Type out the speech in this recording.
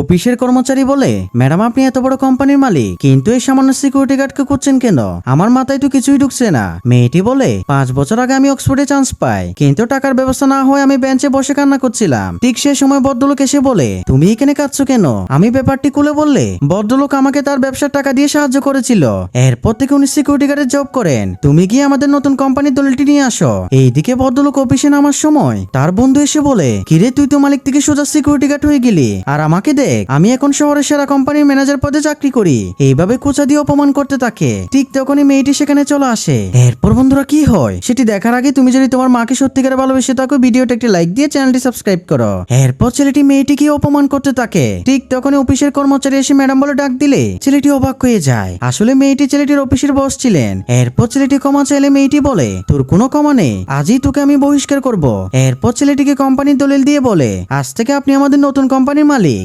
অফিসের কর্মচারী বলে, ম্যাডাম, আপনি এত বড় কোম্পানির মালিক। কিন্তু এই সামান্য সিকিউরিটি গার্ডকে করছেন কেন? আমার মাথায় তো কিছুই ঢুকছে না। মেয়েটি বলে, পাঁচ বছর আগে আমি অক্সফোর্ডে চান্স পাই, কিন্তু টাকার ব্যবস্থা না হয়ে আমি বেঞ্চে বসে কান্না করছিলাম। ঠিক সে সময় ভদ্রলোক এসে বলে, তুমি এখানে কাঁদছো কেন? আমি ব্যাপারটি খুলে বললে, ভদ্রলোক আমাকে তার ব্যবসার টাকা দিয়ে সাহায্য করেছিল। এরপর থেকে উনি সিকিউরিটি গার্ডের জব করেন। তুমি গিয়ে আমাদের নতুন কোম্পানির দলিলটি নিয়ে আসো। এইদিকে ভদ্রলোক অফিসে নামার সময় তার বন্ধু এসে বলে, কিরে, তুই তো মালিক থেকে সোজা সিকিউরিটি গার্ড হয়ে গেলি, আর আমাকে দেখ, আমি এখন শহরের সেরা কোম্পানির ম্যানেজার পদে চাকরি করি। এইভাবে কোচা দিয়ে অপমান করতে থাকে। ঠিক তখনই মেয়েটি সেখানে চলে আসে। এরপর বন্ধুরা কি হয়? সেটি দেখার আগে তুমি যদি তোমার মাকে সত্যিকারে ভালোবেসে থাকো, ভিডিওটা একটি লাইক দিয়ে চ্যানেলটি সাবস্ক্রাইব করো। এরপর ছেলেটি মেয়েটিকে অপমান করতে থাকে। ঠিক তখনই অফিসের কর্মচারী এসে ম্যাডাম বলে ডাক দিলে ছেলেটি অবাক হয়ে যায়। আসলে মেয়েটি ছেলেটির অফিসের বস ছিলেন। এরপর ছেলেটি ক্ষমা চাইলে মেয়েটি বলে, তোর কোনো ক্ষমা নেই। আজই তোকে আমি বহিষ্কার করব। এরপর ছেলেটিকে কোম্পানির দলিল দিয়ে বলে, আজ থেকে আপনি আমাদের নতুন কোম্পানির মালিক।